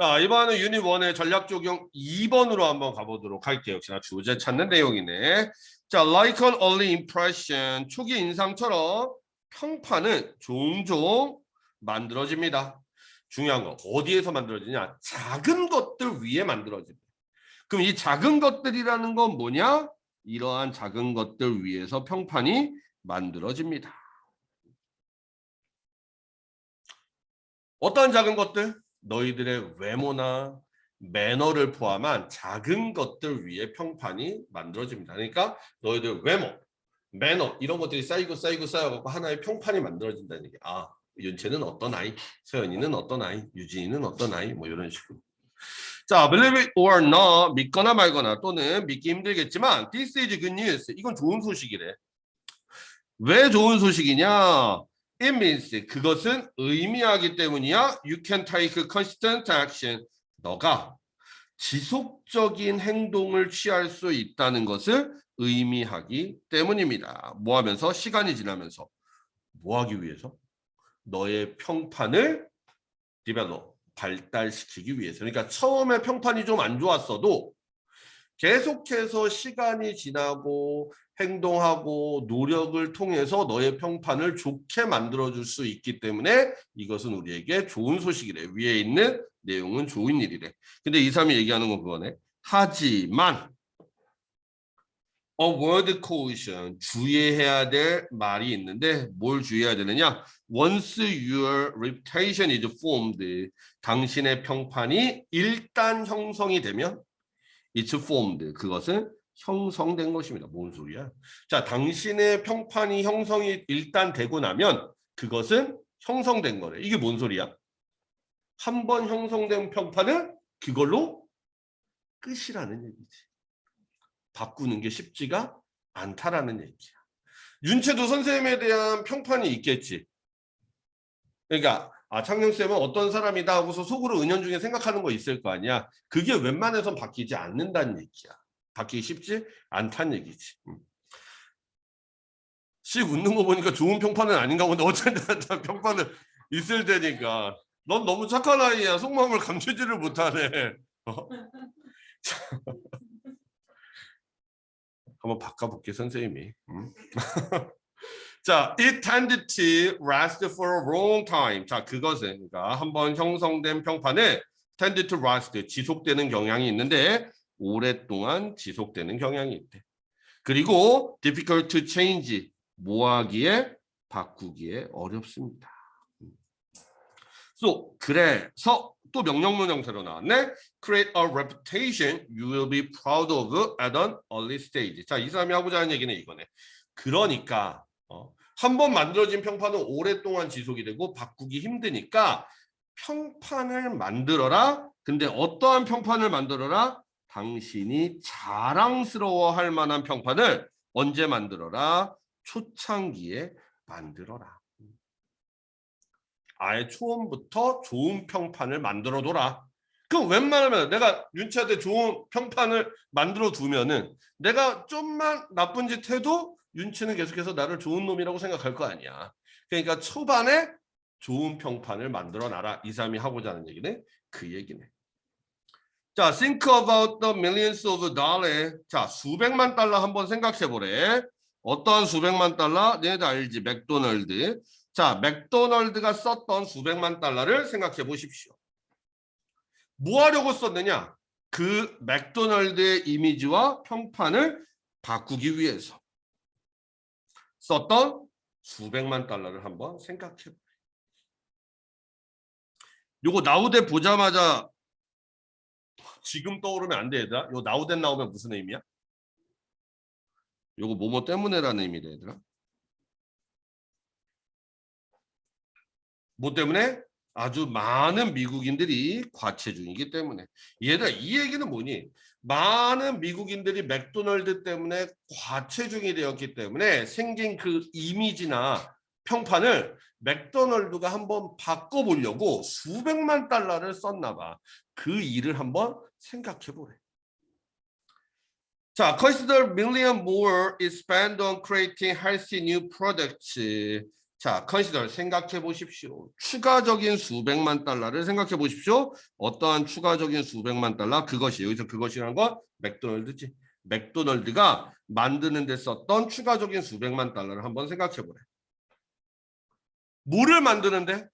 자, 이번은 유닛 1의 전략 적용 2번으로 한번 가보도록 할게요. 역시나 주제 찾는 내용이네. 자, like an early impression. 초기 인상처럼 평판은 종종 만들어집니다. 중요한 거 어디에서 만들어지냐? 작은 것들 위에 만들어집니다. 그럼 이 작은 것들이라는 건 뭐냐? 이러한 작은 것들 위에서 평판이 만들어집니다. 어떤 작은 것들? 너희들의 외모나 매너를 포함한 작은 것들 위에 평판이 만들어집니다. 그러니까 너희들 외모, 매너 이런 것들이 쌓이고 쌓이고 쌓여갖고 하나의 평판이 만들어진다는 얘기. 아, 윤채는 어떤 아이, 서연이는 어떤 아이, 유진이는 어떤 아이, 뭐 이런 식으로. 자, believe it or not, 믿거나 말거나 또는 믿기 힘들겠지만 this is good news. 이건 좋은 소식이래. 왜 좋은 소식이냐? It means 그것은 의미하기 때문이야. You can take consistent action. 너가 지속적인 행동을 취할 수 있다는 것을 의미하기 때문입니다. 뭐 하면서 시간이 지나면서 뭐 하기 위해서 너의 평판을 디벨롭 발달시키기 위해서. 그러니까 처음에 평판이 좀 안 좋았어도 계속해서 시간이 지나고 행동하고 노력을 통해서 너의 평판을 좋게 만들어줄 수 있기 때문에 이것은 우리에게 좋은 소식이래. 위에 있는 내용은 좋은 일이래. 근데 이 사람이 얘기하는 건 그거네. 하지만 a word caution 주의해야 될 말이 있는데 뭘 주의해야 되느냐? Once your reputation is formed 당신의 평판이 일단 형성이 되면 it's formed 그것은 형성된 것입니다. 뭔 소리야? 자, 당신의 평판이 형성이 일단 되고 나면 그것은 형성된 거래. 이게 뭔 소리야? 한 번 형성된 평판은 그걸로 끝이라는 얘기지. 바꾸는 게 쉽지가 않다라는 얘기야. 윤채도 선생님에 대한 평판이 있겠지. 그러니까 아 창녕 쌤은 어떤 사람이다 하고서 속으로 은연중에 생각하는 거 있을 거 아니야. 그게 웬만해선 바뀌지 않는다는 얘기야. 바뀌기 쉽지 않다는 얘기지. 음. 씩 웃는 거 보니까 좋은 평판은 아닌가 본데 어쨌든 평판은 있을 테니까. 넌 너무 착한 아이야. 속마음을 감추지를 못하네. 어? 자. 한번 바꿔볼게 선생님이. 음. 자, it tended to last for a long time. 자, 그것은 그러니까 한번 형성된 평판은 tended to last 지속되는 경향이 있는데 오랫동안 지속되는 경향이 있대. 그리고 difficult to change 뭐하기에 바꾸기에 어렵습니다. So 그래서 또 명령문 형태로 나왔네. Create a reputation you will be proud of at an early stage. 자, 이 사람이 하고자 하는 얘기는 이거네. 그러니까 어, 한 번 만들어진 평판은 오랫동안 지속이 되고 바꾸기 힘드니까 평판을 만들어라. 근데 어떠한 평판을 만들어라? 당신이 자랑스러워할 만한 평판을 언제 만들어라? 초창기에 만들어라. 아예 초음부터 좋은 평판을 만들어 둬라. 그럼 웬만하면 내가 윤치한테 좋은 평판을 만들어 두면은 내가 좀만 나쁜 짓 해도 윤치는 계속해서 나를 좋은 놈이라고 생각할 거 아니야. 그러니까 초반에 좋은 평판을 만들어 놔라. 이 사람이 하고자 하는 얘기는 그 얘기네. 자, think about the millions of dollars. 자, 수백만 달러 한번 생각해 보래. 어떠한 수백만 달러? 얘네들 알지? 맥도널드. 자, 맥도널드가 썼던 수백만 달러를 생각해 보십시오. 뭐 하려고 썼느냐? 그 맥도널드의 이미지와 평판을 바꾸기 위해서 썼던 수백만 달러를 한번 생각해 보세요. 요거 나우대 보자마자 지금 떠오르면 안 돼, 얘들아. 요 나우덴 나오면 무슨 의미야? 요거 뭐뭐 때문에라는 의미다, 얘들아. 뭐 때문에? 아주 많은 미국인들이 과체 중이기 때문에. 얘들아, 이 얘기는 뭐니? 많은 미국인들이 맥도널드 때문에 과체 중이 되었기 때문에 생긴 그 이미지나 평판을 맥도널드가 한번 바꿔보려고 수백만 달러를 썼나 봐. 그 일을 한번 생각해 보래. 자, consider million more is spent on creating healthy new products. 자, consider 생각해 보십시오. 추가적인 수백만 달러를 생각해 보십시오. 어떠한 추가적인 수백만 달러? 그것이 여기서 그것이라는 건 맥도날드지. 맥도날드가 만드는 데 썼던 추가적인 수백만 달러를 한번 생각해 보래. 뭐를 만드는데?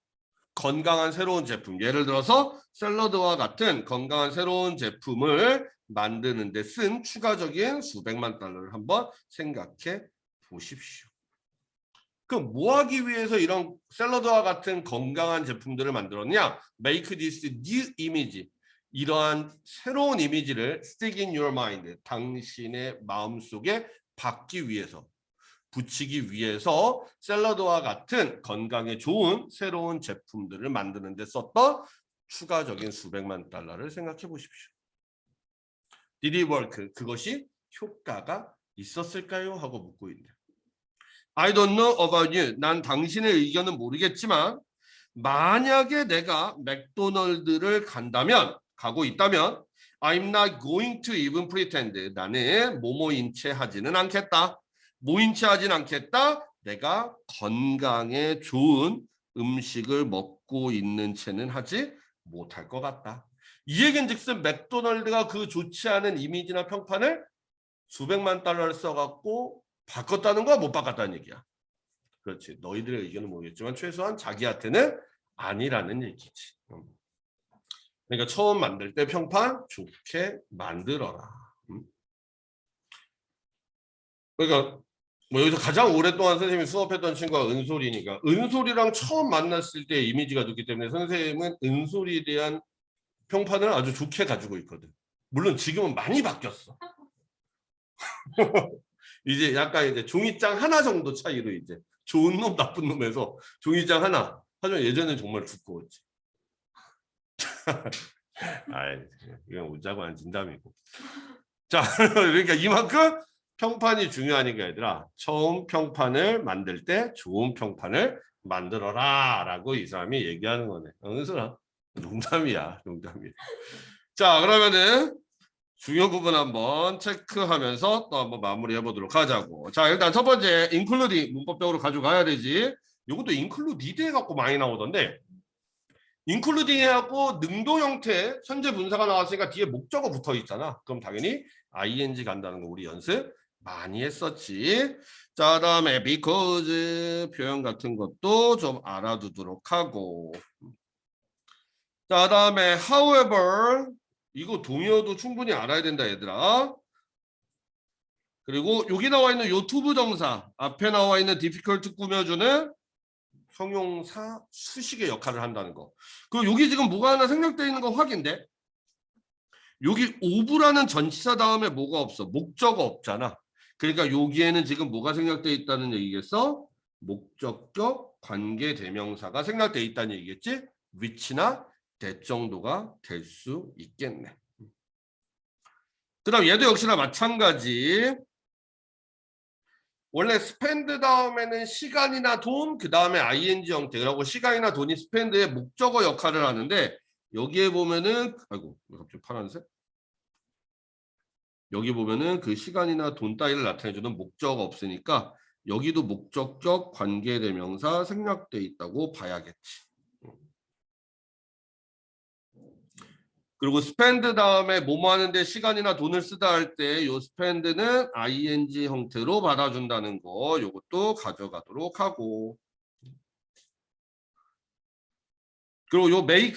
건강한 새로운 제품. 예를 들어서 샐러드와 같은 건강한 새로운 제품을 만드는 데 쓴 추가적인 수백만 달러를 한번 생각해 보십시오. 그럼 뭐 하기 위해서 이런 샐러드와 같은 건강한 제품들을 만들었냐? Make this new image. 이러한 새로운 이미지를 stick in your mind. 당신의 마음속에 받기 위해서 붙이기 위해서 샐러드와 같은 건강에 좋은 새로운 제품들을 만드는 데 썼던 추가적인 수백만 달러를 생각해 보십시오. Work? 그것이 효과가 있었을까요? 하고 묻고 있네요. I don't know about you. 난 당신의 의견은 모르겠지만 만약에 내가 맥도널드를 간다면 가고 있다면 I'm not going to even pretend. 나는 모모인 채 하지는 않겠다. 모인 채 하진 않겠다. 내가 건강에 좋은 음식을 먹고 있는 채는 하지 못할 것 같다. 이 얘기인즉슨 맥도날드가 그 좋지 않은 이미지나 평판을 수백만 달러를 써갖고 바꿨다는 거야 못 바꿨다는 얘기야. 그렇지. 너희들의 의견은 모르겠지만 최소한 자기한테는 아니라는 얘기지. 음. 그러니까 처음 만들 때 평판 좋게 만들어라. 음. 그러니까 뭐 여기서 가장 오랫동안 선생님이 수업했던 친구가 은솔이니까 은솔이랑 처음 만났을 때 이미지가 좋기 때문에 선생님은 은솔이에 대한 평판을 아주 좋게 가지고 있거든. 물론 지금은 많이 바뀌었어. 이제 약간 이제 종이장 하나 정도 차이로 이제 좋은 놈 나쁜 놈에서 종이장 하나. 하지만 예전엔 정말 두꺼웠지. 아이 이건 웃자고 한 진담이고. 자 그러니까 이만큼 평판이 중요하니까 얘들아 처음 평판을 만들 때 좋은 평판을 만들어라 라고 이 사람이 얘기하는 거네. 은수라 농담이야 농담이야. 자 그러면은 중요 부분 한번 체크하면서 또 한번 마무리해 보도록 하자고. 자, 일단 첫 번째 include 문법적으로 가져가야 되지. 이것도 include 해 갖고 많이 나오던데 including 해갖고 능도 형태 현재 분사가 나왔으니까 뒤에 목적어 붙어 있잖아. 그럼 당연히 ing 간다는 거 우리 연습 많이 했었지. 자, 다음에 because 표현 같은 것도 좀 알아두도록 하고. 자, 다음에 however 이거 동의어도 충분히 알아야 된다 얘들아. 그리고 여기 나와 있는 요 투부 정사 앞에 나와 있는 difficult 꾸며주는 형용사 수식의 역할을 한다는 거. 그리고 여기 지금 뭐가 하나 생략되어 있는 거 확인돼? 여기 오브라는 전치사 다음에 뭐가 없어? 목적어 없잖아. 그러니까 여기에는 지금 뭐가 생략되어 있다는 얘기겠어? 목적격 관계 대명사가 생략되어 있다는 얘기겠지? 위치나 대 정도가 될 수 있겠네. 그 다음 얘도 역시나 마찬가지. 원래 spend 다음에는 시간이나 돈, 그 다음에 ing 형태라고 시간이나 돈이 spend의 목적어 역할을 하는데 여기에 보면은 아이고 왜 갑자기 파란색? 여기 보면은 그 시간이나 돈 따위를 나타내주는 목적어가 없으니까 여기도 목적격 관계대명사 생략돼 있다고 봐야겠지. 그리고 spend 다음에 뭐뭐 하는데 시간이나 돈을 쓰다 할 때 요 spend는 ing 형태로 받아준다는 거. 요것도 가져가도록 하고. 그리고 요 make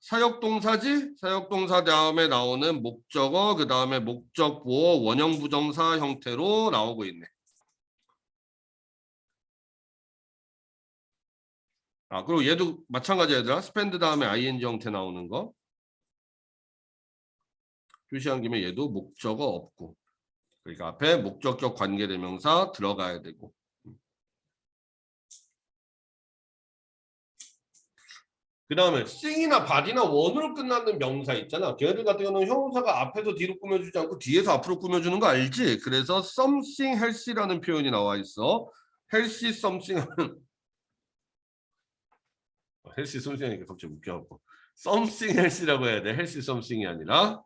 사역동사지? 사역동사 다음에 나오는 목적어 그 다음에 목적보어 원형 부정사 형태로 나오고 있네. 아 그리고 얘도 마찬가지 얘들아. spend 다음에 ing 형태 나오는 거 표시한 김에 얘도 목적어 없고 그러니까 앞에 목적격 관계대명사 들어가야 되고. 그 다음에 sing이나 body나 원으로 끝나는 명사 있잖아. 걔네들 같은 경우는 형용사가 앞에서 뒤로 꾸며주지 않고 뒤에서 앞으로 꾸며주는 거 알지? 그래서 something healthy라는 표현이 나와 있어. healthy something healthy something 하니까 갑자기 웃겨갖고. something healthy라고 해야 돼. healthy something이 아니라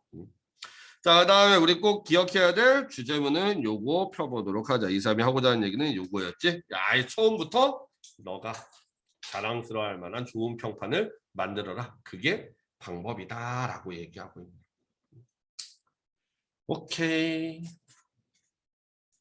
자, 그다음에 우리 꼭 기억해야 될 주제문은 요거 펴보도록 하자. 이 사람이 하고자 하는 얘기는 요거였지. 아예 처음부터 너가 자랑스러워할 만한 좋은 평판을 만들어라. 그게 방법이다라고 얘기하고 있는. 오케이.